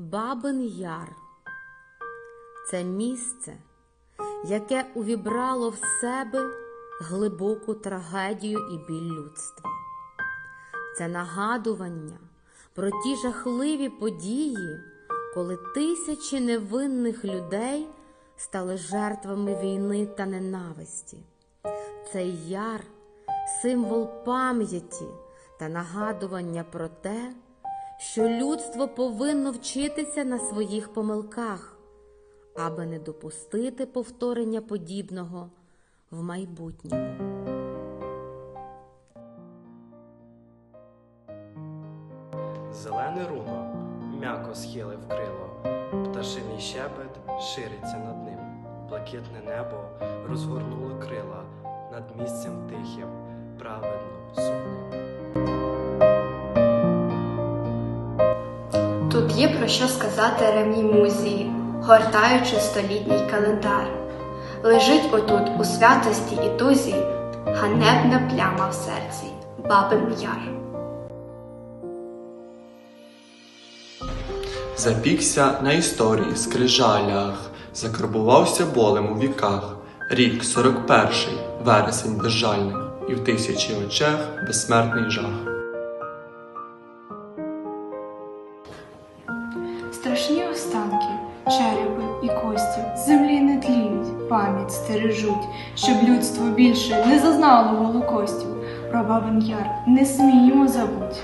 Бабин Яр це місце, яке увібрало в себе глибоку трагедію і біль людства. Це нагадування про ті жахливі події, коли тисячі невинних людей стали жертвами війни та ненависті. Цей яр символ пам'яті та нагадування про те, що людство повинно вчитися на своїх помилках, аби не допустити повторення подібного в майбутньому. Зелене руно м'яко схилив крило, пташиний щебет шириться над ним, блакитне небо розгорнуло крила над місцем тихим, праведно Тут є про що сказати ремній музії, гортаючи столітній календар. Лежить отут у святості і тузі ганебна пляма в серці, бабин яр. Запікся на історії скрижалях, закарбувався болем у віках. Рік 41, вересень безжальний, і в тисячі очах безсмертний жах. Страшні останки, черепи і кості землі не тліють, пам'ять стережуть, щоб людство більше не зазнало голокостів. Про бабин яр не сміємо забуть.